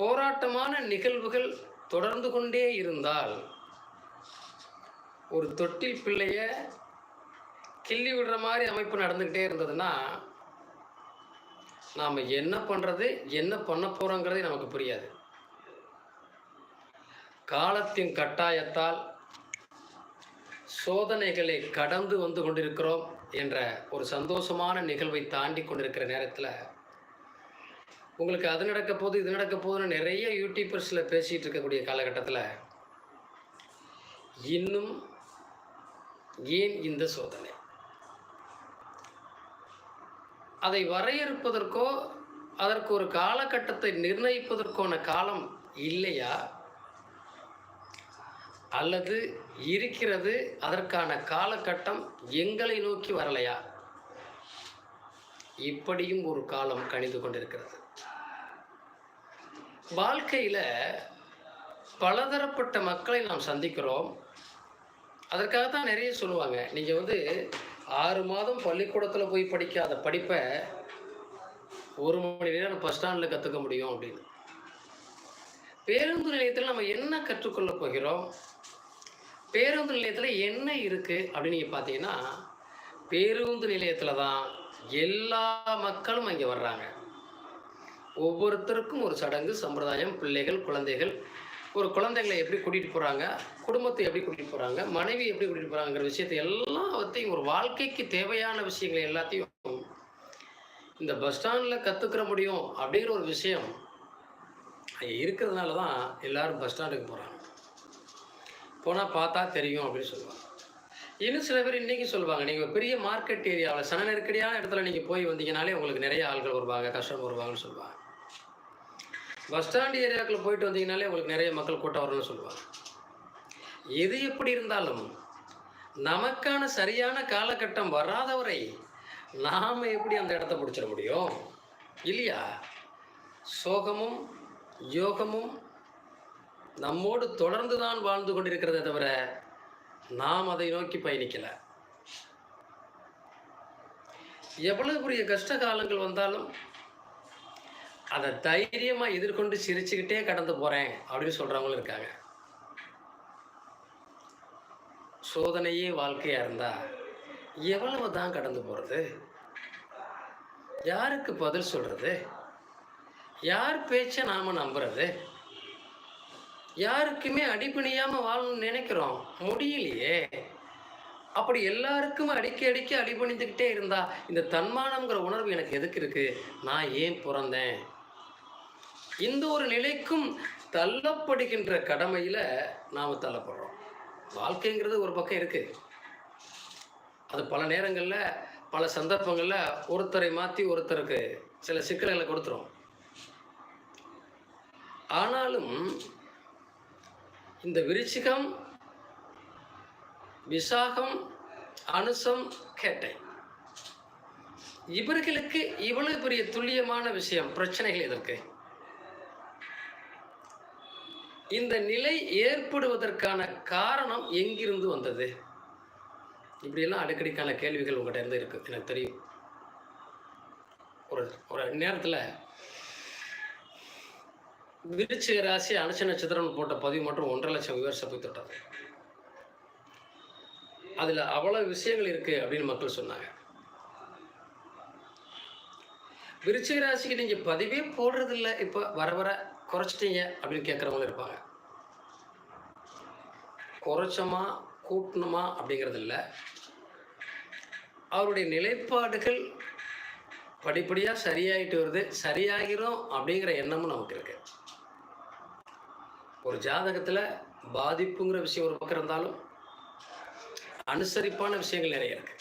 போராட்டமான நிகழ்வுகள் தொடர்ந்து கொண்டே இருந்தால் ஒரு தொட்டில் பிள்ளைய கிள்ளி விடுற மாதிரி அமைப்பு நடந்துக்கிட்டே இருந்ததுன்னா நாம் என்ன பண்ணுறது என்ன பண்ண போகிறோங்கிறதே நமக்கு புரியாது. காலத்தின் கட்டாயத்தால் சோதனைகளை கடந்து வந்து கொண்டிருக்கிறோம் என்ற ஒரு சந்தோஷமான நிகழ்வை தாண்டி கொண்டிருக்கிற நேரத்தில் உங்களுக்கு அது நடக்க போது இது நடக்க போகுதுன்னு நிறைய யூடியூபர்ஸில் பேசிகிட்டு இருக்கக்கூடிய காலகட்டத்தில் இன்னும் ஏன் இந்த சோதனை? அதை வரையறுப்பதற்கோ அதற்கு ஒரு காலகட்டத்தை நிர்ணயிப்பதற்கான காலம் இல்லையா? அல்லது இருக்கிறது அதற்கான காலகட்டம் எங்களை நோக்கி வரலையா? இப்படியும் ஒரு காலம் கணிந்து கொண்டிருக்கிறது. வாழ்க்கையில் பலதரப்பட்ட மக்களை நாம் சந்திக்கிறோம். அதற்காக தான் நிறைய சொல்லுவாங்க. நீங்கள் வந்து ஆறு மாதம் பள்ளிக்கூடத்தில் போய் படிக்காத படிப்பை ஒரு மணி நேரம் பஸ் ஸ்டாண்டில் கற்றுக்க முடியும் அப்படின்னு. பேருந்து நிலையத்தில் நம்ம என்ன கற்றுக்கொள்ள போகிறோம்? பேருந்து நிலையத்தில் என்ன இருக்குது அப்படின்னு நீங்கள் பார்த்தீங்கன்னா பேருந்து நிலையத்தில் தான் எல்லா மக்களும் அங்கே வர்றாங்க. ஒவ்வொருத்தருக்கும் ஒரு சடங்கு சம்பிரதாயம் பிள்ளைகள் குழந்தைகள். ஒரு குழந்தைகளை எப்படி கூட்டிகிட்டு போகிறாங்க குடும்பத்தை எப்படி கூட்டிகிட்டு போகிறாங்க மனைவி எப்படி கூட்டிகிட்டு போகிறாங்கிற விஷயத்தை எல்லாத்தையும் ஒரு வாழ்க்கைக்கு தேவையான விஷயங்களை எல்லாத்தையும் இந்த பஸ் ஸ்டாண்டில் கற்றுக்கிற முடியும் அப்படிங்கிற ஒரு விஷயம். இருக்கிறதுனால தான் எல்லாரும் பஸ் ஸ்டாண்டுக்கு போகிறாங்க போனால் பார்த்தா தெரியும் அப்படின்னு சொல்லுவாங்க. இன்னும் சில பேர் இன்றைக்கி சொல்லுவாங்க நீங்கள் பெரிய மார்க்கெட் ஏரியாவில் சன நெருக்கடியான இடத்துல நீங்கள் போய் வந்தீங்கனாலே உங்களுக்கு நிறைய ஆள்கள் வருவாங்க கஸ்டமர் வருவாங்கன்னு சொல்லுவாங்க. பஸ் ஸ்டாண்ட் ஏரியாவுக்குள்ள போயிட்டு வந்தீங்கனாலே உங்களுக்கு நிறைய மக்கள் கூட்டம் வரும்னு சொல்லுவாங்க. எது எப்படி இருந்தாலும் நமக்கான சரியான காலகட்டம் வராதவரை நாம் எப்படி அந்த இடத்த பிடிச்சிட முடியும்? இல்லையா? சோகமும் யோகமும் நம்மோடு தொடர்ந்து தான் வாழ்ந்து கொண்டிருக்கிறதே தவிர நாம் அதை நோக்கி பயணிக்கல. எவ்வளவு பெரிய கஷ்ட காலங்கள் வந்தாலும் அதை தைரியமாக எதிர்கொண்டு சிரிச்சுக்கிட்டே கடந்து போகிறேன் அப்படின்னு சொல்கிறவங்களும் இருக்காங்க. சோதனையே வாழ்க்கையாக இருந்தால் எவ்வளவு தான் கடந்து போகிறது யாருக்கு பதில் சொல்கிறது யார் பேச்சை நாம் நம்புறது? யாருக்குமே அடிபணியாமல் வாழணும்னு நினைக்கிறோம். முடியலையே. அப்படி எல்லாருக்கும் அடிக்க அடிக்க அடிபணிந்துக்கிட்டே இருந்தா இந்த தன்மானம்ங்கிற உணர்வு எனக்கு எதுக்கு இருக்கு? நான் ஏன் பிறந்தேன்? இந்த ஒரு நிலைக்கும் தள்ளப்படுகின்ற கடமையில் நாம் தள்ளப்படுறோம். வாழ்க்கைங்கிறது ஒரு பக்கம் இருக்கு. அது பல நேரங்களில் பல சந்தர்ப்பங்களில் ஒருத்தரை மாற்றி ஒருத்தருக்கு சில சிக்கல்களை கொடுத்துரும். ஆனாலும் இந்த விருச்சிகம் விசாகம் அனுசம் கேட்டை. இவர்களுக்கு இவ்வளவு பெரிய துல்லியமான விஷயம் பிரச்சனைகள் எதற்கு? இந்த நிலை ஏற்படுவதற்கான காரணம் எங்கிருந்து வந்தது? இப்படியெல்லாம் அடிக்கடிக்கான கேள்விகள் உங்கள்கிட்ட இருந்து இருக்கு எனக்கு தெரியும். ஒரு ஒரு நேரத்தில் விருச்சிக ராசி அனுச நட்சத்திரம் போட்ட பதிவு மட்டும் ஒன்றரை லட்சம் விவர்ஸை போய் தொட்டது. அதில் அவ்வளோ விஷயங்கள் இருக்குது அப்படின்னு மக்கள் சொன்னாங்க. விருச்சிக ராசிக்கு நீங்கள் பதிவே போடுறதில்ல. இப்போ வர வர குறைச்சிட்டீங்க அப்படின்னு கேட்குறவங்க இருப்பாங்க. குறைச்சோமா கூட்டணுமா அப்படிங்கிறது இல்லை அவருடைய நிலைப்பாடுகள் படிப்படியாக சரியாயிட்டு வருது. சரியாகிறோம் அப்படிங்கிற எண்ணமும் நமக்கு இருக்குது ஒரு ஜாதகத்தில் பாதிப்புங்கிற விஷயம் ஒரு பக்கம் இருந்தாலும் அனுசரிப்பான விஷயங்கள் நிறைய இருக்கு.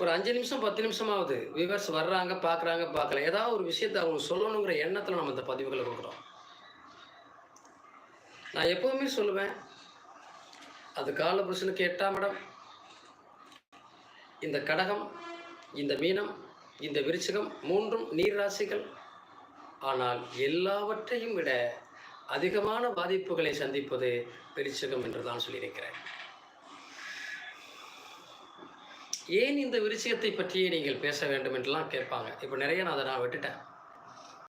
ஒரு அஞ்சு நிமிஷம் பத்து நிமிஷமாவது விவர்ஸ் வர்றாங்க பார்க்குறாங்க பார்க்கல ஏதாவது ஒரு விஷயத்தை அவங்க சொல்லணுங்கிற எண்ணத்தில் நம்ம இந்த பதிவுகளை கொடுக்குறோம். நான் எப்போவுமே சொல்லுவேன் அது காலபுருஷனுக்கு எட்டாம் இடம். இந்த கடகம் இந்த மீனம் இந்த விருச்சிகம் மூன்றும் நீர் ராசிகள். ஆனால் எல்லாவற்றையும் விட அதிகமான பாதிப்புகளை சந்திப்பது விருச்சிகம் என்று தான் சொல்லியிருக்கிறேன். ஏன் இந்த விருச்சிகத்தை பற்றியே நீங்கள் பேச வேண்டும் என்றெல்லாம் கேட்பாங்க. இப்போ நிறைய நான் அதை நான் விட்டுட்டேன்.